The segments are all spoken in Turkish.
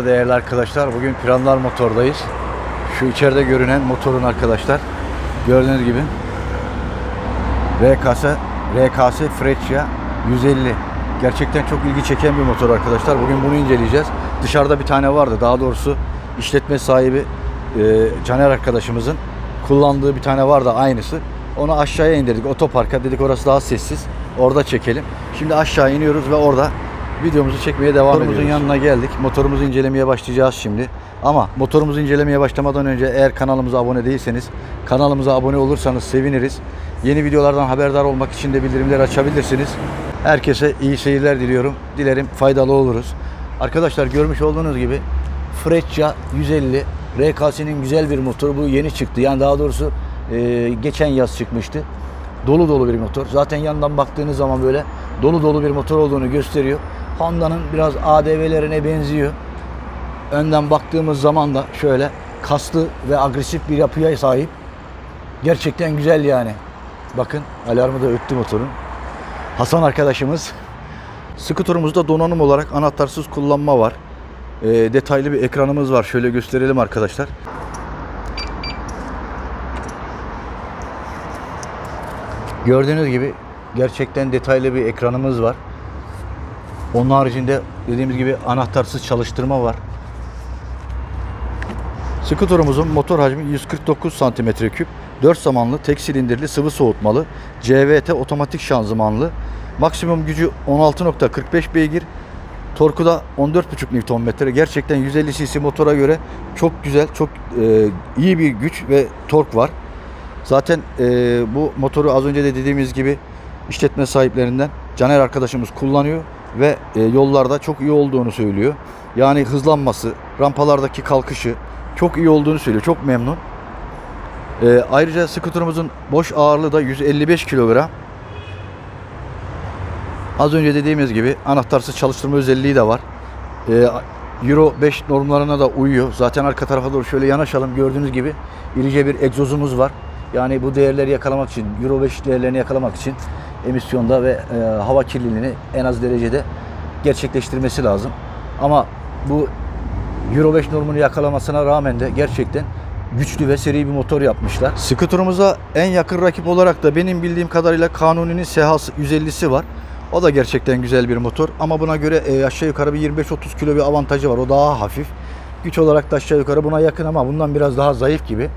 Merhabalar değerli arkadaşlar. Bugün Planlar Motor'dayız. Şu içeride görünen motorun arkadaşlar. Gördüğünüz gibi RKS RKS Freccia 150. Gerçekten çok ilgi çeken bir motor arkadaşlar. Bugün bunu inceleyeceğiz. Dışarıda bir tane vardı. Daha doğrusu işletme sahibi e, Caner arkadaşımızın kullandığı bir tane vardı aynısı. Onu aşağıya indirdik otoparka. Dedik orası daha sessiz. Orada çekelim. Şimdi aşağı iniyoruz ve orada videomuzu çekmeye devam ediyoruz. Motorumuzun yanına geldik. Motorumuzu incelemeye başlayacağız şimdi. Ama motorumuzu incelemeye başlamadan önce eğer kanalımıza abone değilseniz kanalımıza abone olursanız seviniriz. Yeni videolardan haberdar olmak için de bildirimleri açabilirsiniz. Herkese iyi seyirler diliyorum. Dilerim faydalı oluruz. Arkadaşlar görmüş olduğunuz gibi Freccia 150 RKS'nin güzel bir motoru. Bu yeni çıktı. Yani daha doğrusu e, geçen yaz çıkmıştı. Dolu dolu bir motor. Zaten yandan baktığınız zaman böyle dolu dolu bir motor olduğunu gösteriyor. Honda'nın biraz ADV'lerine benziyor. Önden baktığımız zaman da şöyle kaslı ve agresif bir yapıya sahip. Gerçekten güzel yani. Bakın alarmı da öttü motorun. Hasan arkadaşımız. Skuturumuzda donanım olarak anahtarsız kullanma var. Ee, detaylı bir ekranımız var. Şöyle gösterelim arkadaşlar. Gördüğünüz gibi gerçekten detaylı bir ekranımız var. Onun haricinde dediğimiz gibi anahtarsız çalıştırma var. Skuturumuzun motor hacmi 149 cm3, 4 zamanlı tek silindirli sıvı soğutmalı, CVT otomatik şanzımanlı, maksimum gücü 16.45 beygir, torku da 14.5 Nm. Gerçekten 150 cc motora göre çok güzel, çok e, iyi bir güç ve tork var. Zaten e, bu motoru az önce de dediğimiz gibi işletme sahiplerinden Caner arkadaşımız kullanıyor ve e, yollarda çok iyi olduğunu söylüyor. Yani hızlanması, rampalardaki kalkışı çok iyi olduğunu söylüyor. Çok memnun. E, ayrıca skuterımızın boş ağırlığı da 155 kilogram. Az önce dediğimiz gibi anahtarsız çalıştırma özelliği de var. E, Euro 5 normlarına da uyuyor. Zaten arka tarafa doğru şöyle yanaşalım. Gördüğünüz gibi irice bir egzozumuz var. Yani bu değerleri yakalamak için, Euro 5 değerlerini yakalamak için emisyonda ve e, hava kirliliğini en az derecede gerçekleştirmesi lazım. Ama bu Euro 5 normunu yakalamasına rağmen de gerçekten güçlü ve seri bir motor yapmışlar. Skuturumuza en yakın rakip olarak da benim bildiğim kadarıyla Kanuni'nin SH 150'si var. O da gerçekten güzel bir motor ama buna göre e, aşağı yukarı bir 25-30 kilo bir avantajı var. O daha hafif. Güç olarak da aşağı yukarı buna yakın ama bundan biraz daha zayıf gibi.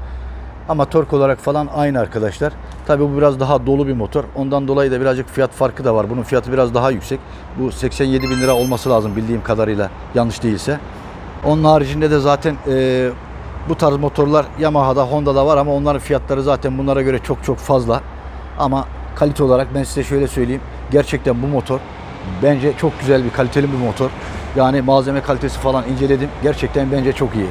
Ama tork olarak falan aynı arkadaşlar. Tabii bu biraz daha dolu bir motor. Ondan dolayı da birazcık fiyat farkı da var. Bunun fiyatı biraz daha yüksek. Bu 87 bin lira olması lazım bildiğim kadarıyla yanlış değilse. Onun haricinde de zaten e, bu tarz motorlar Yamaha'da, Honda'da var ama onların fiyatları zaten bunlara göre çok çok fazla. Ama kalite olarak ben size şöyle söyleyeyim. Gerçekten bu motor bence çok güzel bir kaliteli bir motor. Yani malzeme kalitesi falan inceledim. Gerçekten bence çok iyi.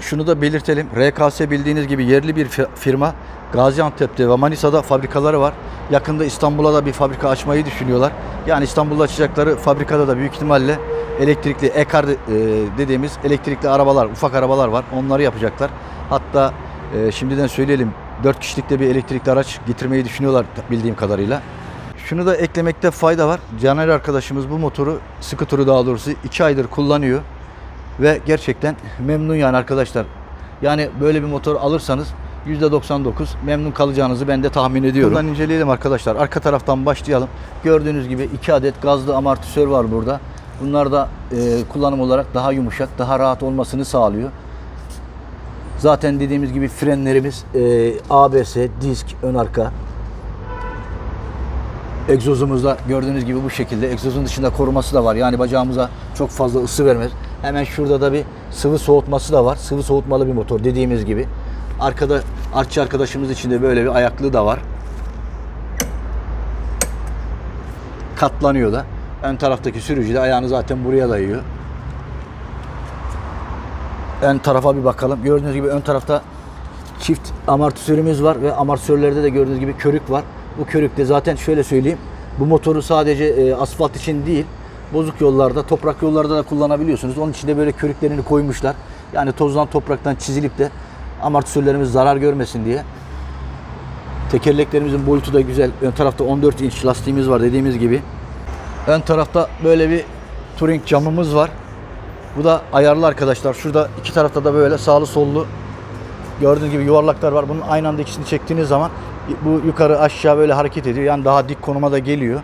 Şunu da belirtelim. RKS bildiğiniz gibi yerli bir fi- firma. Gaziantep'te ve Manisa'da fabrikaları var. Yakında İstanbul'a da bir fabrika açmayı düşünüyorlar. Yani İstanbul'da açacakları fabrikada da büyük ihtimalle elektrikli ekar e, dediğimiz elektrikli arabalar, ufak arabalar var. Onları yapacaklar. Hatta e, şimdiden söyleyelim 4 kişilikte bir elektrikli araç getirmeyi düşünüyorlar bildiğim kadarıyla. Şunu da eklemekte fayda var. Caner arkadaşımız bu motoru, skuturu daha doğrusu 2 aydır kullanıyor. Ve gerçekten memnun yani arkadaşlar. Yani böyle bir motor alırsanız %99 memnun kalacağınızı ben de tahmin ediyorum. Buradan inceleyelim arkadaşlar. Arka taraftan başlayalım. Gördüğünüz gibi 2 adet gazlı amortisör var burada. Bunlar da e, kullanım olarak daha yumuşak, daha rahat olmasını sağlıyor. Zaten dediğimiz gibi frenlerimiz e, ABS, disk, ön arka. Egzozumuzda gördüğünüz gibi bu şekilde. Egzozun dışında koruması da var. Yani bacağımıza çok fazla ısı vermez. Hemen şurada da bir sıvı soğutması da var. Sıvı soğutmalı bir motor dediğimiz gibi. Arkada artçı arkadaşımız için de böyle bir ayaklığı da var. Katlanıyor da. Ön taraftaki sürücü de ayağını zaten buraya dayıyor. Ön tarafa bir bakalım. Gördüğünüz gibi ön tarafta çift amortisörümüz var ve amortisörlerde de gördüğünüz gibi körük var. Bu körük de zaten şöyle söyleyeyim. Bu motoru sadece e, asfalt için değil, bozuk yollarda, toprak yollarda da kullanabiliyorsunuz. Onun için de böyle körüklerini koymuşlar. Yani tozdan, topraktan çizilip de amortisörlerimiz zarar görmesin diye. Tekerleklerimizin boyutu da güzel. Ön tarafta 14 inç lastiğimiz var dediğimiz gibi. Ön tarafta böyle bir touring camımız var. Bu da ayarlı arkadaşlar. Şurada iki tarafta da böyle sağlı sollu gördüğünüz gibi yuvarlaklar var. Bunun aynı anda ikisini çektiğiniz zaman bu yukarı aşağı böyle hareket ediyor. Yani daha dik konuma da geliyor.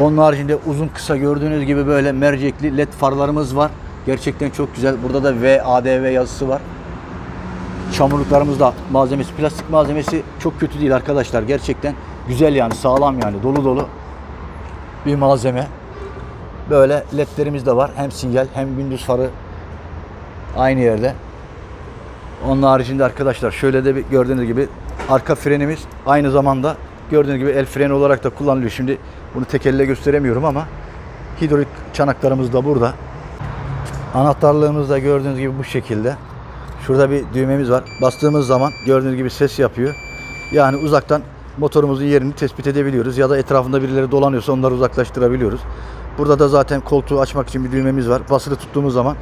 Onun haricinde uzun kısa gördüğünüz gibi böyle mercekli led farlarımız var. Gerçekten çok güzel. Burada da VADV yazısı var. Çamurluklarımız da malzemesi, plastik malzemesi çok kötü değil arkadaşlar. Gerçekten güzel yani sağlam yani dolu dolu bir malzeme. Böyle ledlerimiz de var. Hem sinyal hem gündüz farı aynı yerde. Onun haricinde arkadaşlar şöyle de bir gördüğünüz gibi arka frenimiz aynı zamanda gördüğünüz gibi el freni olarak da kullanılıyor. Şimdi bunu tek elle gösteremiyorum ama hidrolik çanaklarımız da burada. Anahtarlığımız da gördüğünüz gibi bu şekilde. Şurada bir düğmemiz var. Bastığımız zaman gördüğünüz gibi ses yapıyor. Yani uzaktan motorumuzun yerini tespit edebiliyoruz ya da etrafında birileri dolanıyorsa onları uzaklaştırabiliyoruz. Burada da zaten koltuğu açmak için bir düğmemiz var. Basılı tuttuğumuz zaman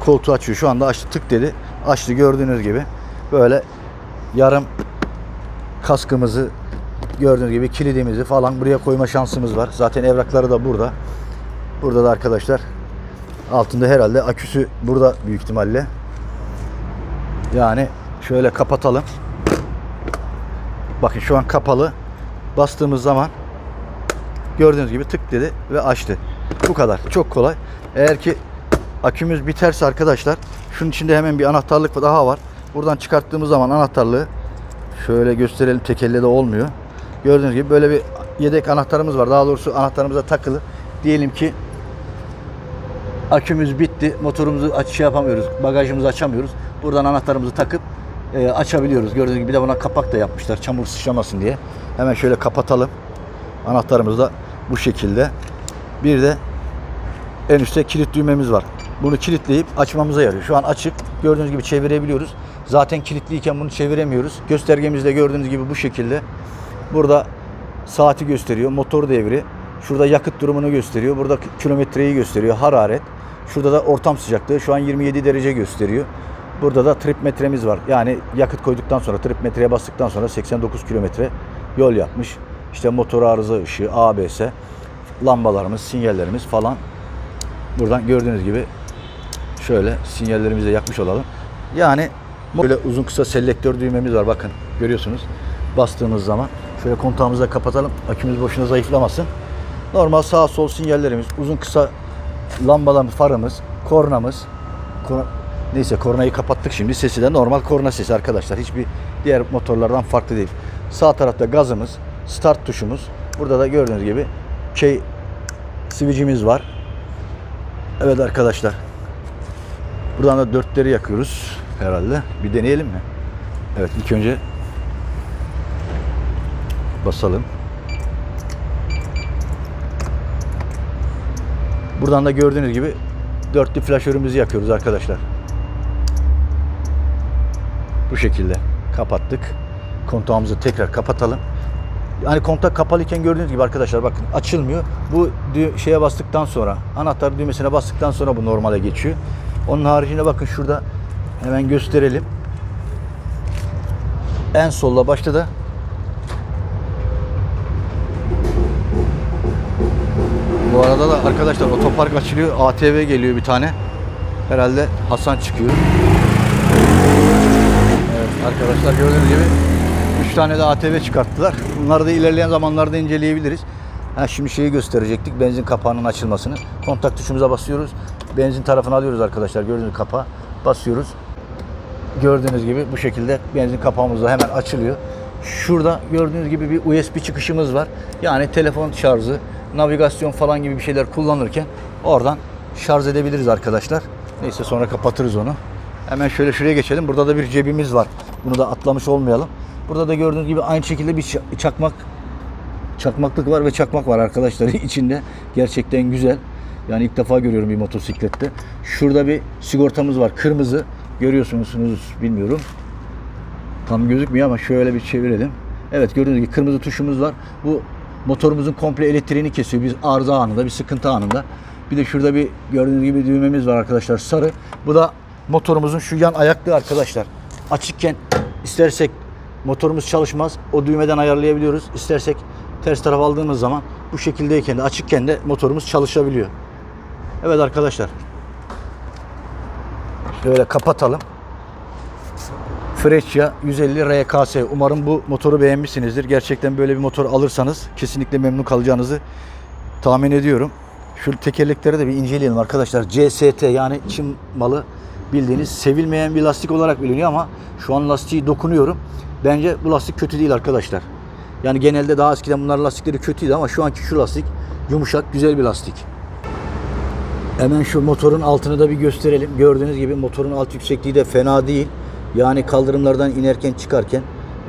koltuğu açıyor. Şu anda açtı tık dedi. Açtı gördüğünüz gibi. Böyle yarım kaskımızı gördüğünüz gibi kilidimizi falan buraya koyma şansımız var. Zaten evrakları da burada. Burada da arkadaşlar altında herhalde aküsü burada büyük ihtimalle. Yani şöyle kapatalım. Bakın şu an kapalı. Bastığımız zaman gördüğünüz gibi tık dedi ve açtı. Bu kadar. Çok kolay. Eğer ki akümüz biterse arkadaşlar şunun içinde hemen bir anahtarlık daha var. Buradan çıkarttığımız zaman anahtarlığı şöyle gösterelim tek de olmuyor. Gördüğünüz gibi böyle bir yedek anahtarımız var. Daha doğrusu anahtarımıza takılı. Diyelim ki akümüz bitti. Motorumuzu aç şey yapamıyoruz. Bagajımızı açamıyoruz. Buradan anahtarımızı takıp e, açabiliyoruz. Gördüğünüz gibi bir de buna kapak da yapmışlar. Çamur sıçramasın diye. Hemen şöyle kapatalım. Anahtarımız da bu şekilde. Bir de en üstte kilit düğmemiz var. Bunu kilitleyip açmamıza yarıyor. Şu an açık. Gördüğünüz gibi çevirebiliyoruz. Zaten kilitliyken bunu çeviremiyoruz. Göstergemizde gördüğünüz gibi bu şekilde. Burada saati gösteriyor. Motor devri. Şurada yakıt durumunu gösteriyor. Burada kilometreyi gösteriyor. Hararet. Şurada da ortam sıcaklığı. Şu an 27 derece gösteriyor. Burada da trip metremiz var. Yani yakıt koyduktan sonra trip metreye bastıktan sonra 89 kilometre yol yapmış. İşte motor arıza ışığı, ABS, lambalarımız, sinyallerimiz falan. Buradan gördüğünüz gibi şöyle sinyallerimizi yakmış olalım. Yani böyle uzun kısa selektör düğmemiz var bakın görüyorsunuz. Bastığımız zaman şöyle kontağımızı da kapatalım. Akümüz boşuna zayıflamasın. Normal sağ sol sinyallerimiz, uzun kısa lambalarımız, farımız, kornamız. Korna- Neyse kornayı kapattık şimdi. Sesi de normal korna sesi arkadaşlar. Hiçbir diğer motorlardan farklı değil. Sağ tarafta gazımız, start tuşumuz. Burada da gördüğünüz gibi şey switch'imiz var. Evet arkadaşlar. Buradan da dörtleri yakıyoruz herhalde. Bir deneyelim mi? Evet ilk önce basalım. Buradan da gördüğünüz gibi dörtlü flaşörümüzü yakıyoruz arkadaşlar. Bu şekilde kapattık. Kontağımızı tekrar kapatalım. Yani kontak kapalıyken gördüğünüz gibi arkadaşlar bakın açılmıyor. Bu şeye bastıktan sonra anahtar düğmesine bastıktan sonra bu normale geçiyor. Onun haricinde bakın şurada hemen gösterelim. En solla başta da Bu arada da arkadaşlar otopark açılıyor. ATV geliyor bir tane. Herhalde Hasan çıkıyor. Evet arkadaşlar gördüğünüz gibi 3 tane de ATV çıkarttılar. Bunları da ilerleyen zamanlarda inceleyebiliriz. Ha, şimdi şeyi gösterecektik. Benzin kapağının açılmasını. Kontak tuşumuza basıyoruz. Benzin tarafını alıyoruz arkadaşlar. Gördüğünüz kapağı basıyoruz. Gördüğünüz gibi bu şekilde benzin kapağımız da hemen açılıyor. Şurada gördüğünüz gibi bir USB çıkışımız var. Yani telefon şarjı, navigasyon falan gibi bir şeyler kullanırken oradan şarj edebiliriz arkadaşlar. Neyse sonra kapatırız onu. Hemen şöyle şuraya geçelim. Burada da bir cebimiz var. Bunu da atlamış olmayalım. Burada da gördüğünüz gibi aynı şekilde bir ça- çakmak çakmaklık var ve çakmak var arkadaşlar içinde. Gerçekten güzel. Yani ilk defa görüyorum bir motosiklette. Şurada bir sigortamız var. Kırmızı. Görüyorsunuz bilmiyorum. Tam gözükmüyor ama şöyle bir çevirelim. Evet gördüğünüz gibi kırmızı tuşumuz var. Bu motorumuzun komple elektriğini kesiyor. Biz arıza anında, bir sıkıntı anında. Bir de şurada bir gördüğünüz gibi düğmemiz var arkadaşlar sarı. Bu da motorumuzun şu yan ayaklığı arkadaşlar. Açıkken istersek motorumuz çalışmaz. O düğmeden ayarlayabiliyoruz. İstersek ters taraf aldığımız zaman bu şekildeyken de açıkken de motorumuz çalışabiliyor. Evet arkadaşlar Şöyle kapatalım. Freccia 150 RKS. Umarım bu motoru beğenmişsinizdir. Gerçekten böyle bir motor alırsanız kesinlikle memnun kalacağınızı tahmin ediyorum. Şu tekerlekleri de bir inceleyelim arkadaşlar. CST yani Çin malı bildiğiniz sevilmeyen bir lastik olarak biliniyor ama şu an lastiği dokunuyorum. Bence bu lastik kötü değil arkadaşlar. Yani genelde daha eskiden bunlar lastikleri kötüydü ama şu anki şu lastik yumuşak, güzel bir lastik. Hemen şu motorun altını da bir gösterelim. Gördüğünüz gibi motorun alt yüksekliği de fena değil. Yani kaldırımlardan inerken çıkarken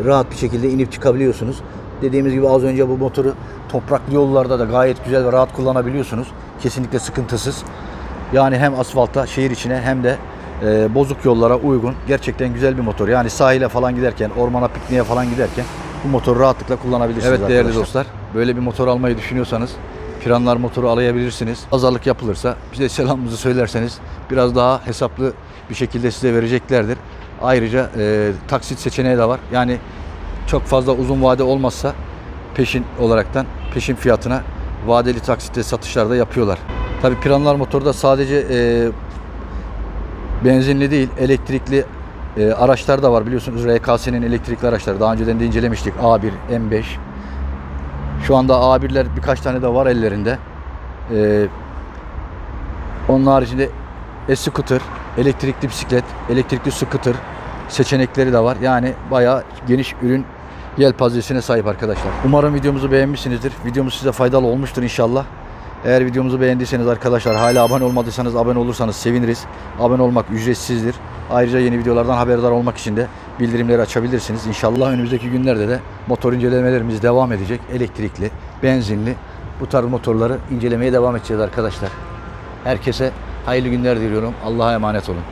rahat bir şekilde inip çıkabiliyorsunuz. Dediğimiz gibi az önce bu motoru topraklı yollarda da gayet güzel ve rahat kullanabiliyorsunuz. Kesinlikle sıkıntısız. Yani hem asfalta, şehir içine hem de e, bozuk yollara uygun. Gerçekten güzel bir motor. Yani sahile falan giderken, ormana pikniğe falan giderken bu motoru rahatlıkla kullanabilirsiniz Evet değerli dostlar. Böyle bir motor almayı düşünüyorsanız Planlar motoru alabilirsiniz. Pazarlık yapılırsa bize selamımızı söylerseniz biraz daha hesaplı bir şekilde size vereceklerdir. Ayrıca e, taksit seçeneği de var. Yani çok fazla uzun vade olmazsa peşin olaraktan peşin fiyatına vadeli taksitle satışlar da yapıyorlar. Tabi planlar motorda sadece e, benzinli değil elektrikli e, araçlar da var biliyorsunuz RKS'nin elektrikli araçları daha önceden de incelemiştik A1, M5 şu anda A1'ler birkaç tane de var ellerinde. Ee, onun haricinde e-scooter, elektrikli bisiklet, elektrikli scooter seçenekleri de var. Yani bayağı geniş ürün yelpazesine sahip arkadaşlar. Umarım videomuzu beğenmişsinizdir. Videomuz size faydalı olmuştur inşallah. Eğer videomuzu beğendiyseniz arkadaşlar hala abone olmadıysanız abone olursanız seviniriz. Abone olmak ücretsizdir. Ayrıca yeni videolardan haberdar olmak için de bildirimleri açabilirsiniz. İnşallah önümüzdeki günlerde de motor incelemelerimiz devam edecek. Elektrikli, benzinli bu tarz motorları incelemeye devam edeceğiz arkadaşlar. Herkese hayırlı günler diliyorum. Allah'a emanet olun.